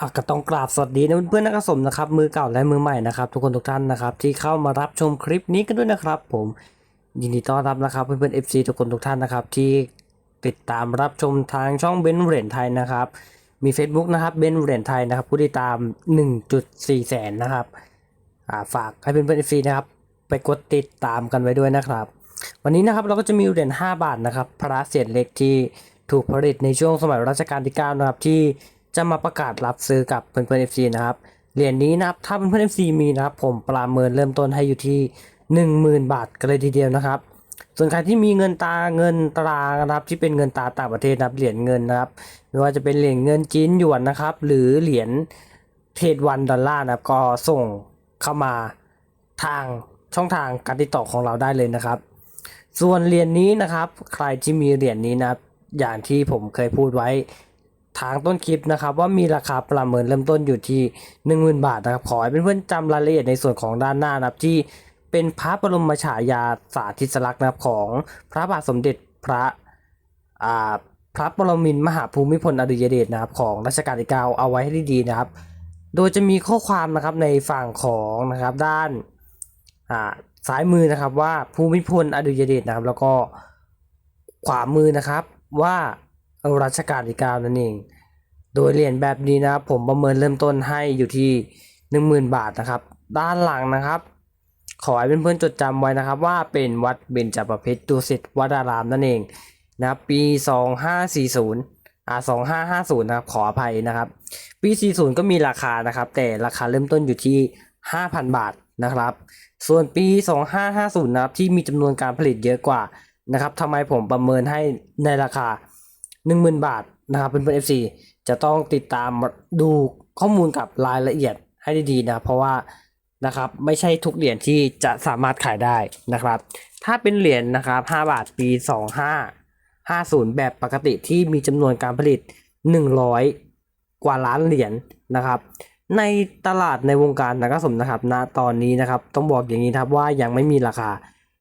อะก็ต้องกราบสวัสดีนะเพื่อนๆนักสมนะครับมือเก่าและมือใหม่นะครับทุกคนทุกท่านนะครับที่เข้ามารับชมคลิปนี้กันด้วยนะครับ ผมยินดีต้อนรับนะครับเพื่อนๆ FC ทุกคนทุกท่านนะครับที่ติดตามรับชมทางช่องเบนเรียญไทยนะครับมี Facebook นะครับเบนเรียญไทยนะครับผู้ติดตาม 1.4 แสนนะครับอ่าฝากให้เพื่อนๆ FC นะครับไปกดติดตามกันไว้ด้วยนะครับ วันนี้นะครับเราก็จะมีเหรียญ5บาทนะครับพระเศษเหล็กที่ถูกผลิตในช่วงสมัยรัชกาลที่9นะครับที่ จะมาประกาศรับซื้อกับเพื่อนๆ FC นเอฟซีนะครับเหรียญนี้นะครับถ้าเพื่อนๆ FC มีนะครับผมประเมินเริ่มต้นให้อยู่ที่ 10,000 บาทกันเลยทีเดียวนะครับ ส่วนใครที่มีเงินตาเงินตรานะครับที่เป็นเงินตาต่างประเทศนะครับเหรียญเงินนะครับไม่ว่าจะเป็นเหรียญเงินจีนหยวนนะครับ หรือเหรียญเทรดวันดอลลาร์นะครับก็ส่งเข้ามาทางช่องทางการติดต่อของเราได้เลยนะครับ ส่วนเหรียญนี้นะครับ ใครที่มีเหรียญนี้นะครับอย่างที่ผมเคยพูดไว้ ทางต้นคลิปนะครับว่ามีราคาประเมินเริ่มต้นอยู่ที่ 1 0,000 บาทนะครับขอให้เพื่อนๆจำรายละเอียดในส่วนของด้านหน้านะครับที่เป็นพระบรมฉายาสาธิสลักษณ์นะครับของพระบาทสมเด็จพระอ่าพระปรมินทรมหาภูมิพลอดุลยเดชนะครับของรัชกาลที่9เอาไว้ให้ดีๆนะครับ โดยจะมีข้อความนะครับในฝั่งของนะครับด้านอ่าซ้ายมือนะครับว่าภูมิพลอดุลยเดชนะครับ แล้วก็ขวามือนะครับว่า รัชกาลที่เก้านั่นเอง โดยเหรียญแบบนี้นะครับผมประเมินเริ่มต้นให้อยู่ที่หนึ่งหมื่นบาทนะครับ ด้านหลังนะครับ ขอให้เพื่อนๆจดจำไว้นะครับ ว่าเป็นวัดเบญจประเพชรดุสิตวัดารามนั่นเองนะปี 2540อ่า2550 นะครับ ขออภัยนะครับ ปี 40 ก็มีราคานะครับ แต่ราคาเริ่มต้นอยู่ที่ 5,000 บาทนะครับ ส่วนปี 2550 นะครับ ที่มีจำนวนการผลิตเยอะกว่านะครับทำไมผมประเมินให้ในราคา 10,000 บาทนะครับเพื่อนๆ FC จะต้องติดตามดูข้อมูลกับรายละเอียดให้ดีๆนะ เพราะว่านะครับไม่ใช่ทุกเหรียญที่จะสามารถขายได้นะครับ ถ้าเป็นเหรียญนะครับ5บาทปี 2550 แบบปกติที่มีจำนวนการผลิต 100 กว่าล้านเหรียญนะครับ ในตลาดในวงการนักสมนะครับณตอนนี้นะครับ ต้องบอกอย่างนี้ครับว่ายังไม่มีราคา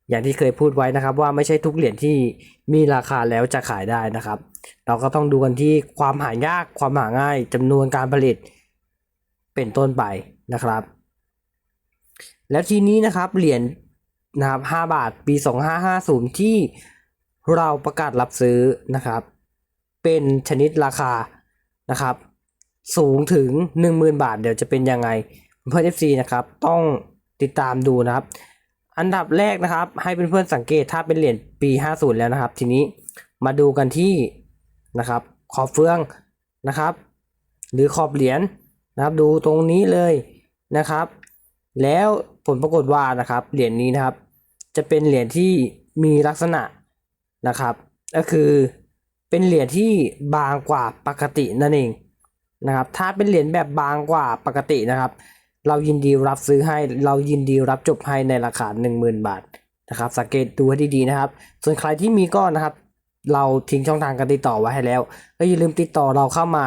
อย่างที่เคยพูดไว้นะครับ ว่าไม่ใช่ทุกเหรียญที่มีราคาแล้วจะขายได้นะครับ เราก็ต้องดูกันที่ความหายากความหาง่ายจำนวนการผลิตเป็นต้นไปนะครับ แล้วทีนี้นะครับเหรียญนะครับ5บาทปี 2550 ที่เราประกาศรับซื้อนะครับ เป็นชนิดราคานะครับ สูงถึง 10,000 บาท เดี๋ยวจะเป็นยังไงเพื่อน FC นะครับ ต้องติดตามดูนะครับ อันดับแรกนะครับ ให้เพื่อนๆสังเกตถ้าเป็นเหรียญปี 50 แล้วนะครับ ทีนี้มาดูกันที่นะครับขอบเฟืองนะครับ หรือขอบเหรียญนะครับดูตรงนี้เลยนะครับ แล้วผลปรากฏว่านะครับเหรียญนี้นะครับ จะเป็นเหรียญที่มีลักษณะนะครับ ก็คือเป็นเหรียญที่บางกว่าปกตินั่นเองนะครับ ถ้าเป็นเหรียญแบบบางกว่าปกตินะครับ เรายินดีรับซื้อให้ เรายินดีรับจบให้ในราคา 10,000 บาทนะครับสังเกตดูให้ดีๆนะครับ ส่วนใครที่มีก็นะครับ เราทิ้งช่องทางการติดต่อไว้ให้แล้ว ก็อย่าลืมติดต่อเราเข้ามา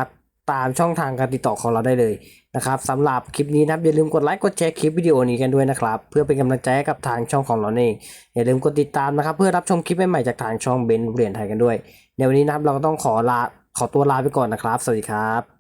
ตามช่องทางการติดต่อของเราได้เลยนะครับสำหรับคลิปนี้นะครับอย่าลืมกดไลค์กดแชร์คลิปวิดีโอนี้กันด้วยนะครับ เพื่อเป็นกำลังใจให้กับทางช่องของเราเองอย่าลืมกดติดตามนะครับ เพื่อรับชมคลิปใหม่ๆจากทางช่องเบนเรียญไทยกันด้วยในวันนี้นะครับเราก็ต้องขอลาขอตัวลาไปก่อนนะครับ สวัสดีครับ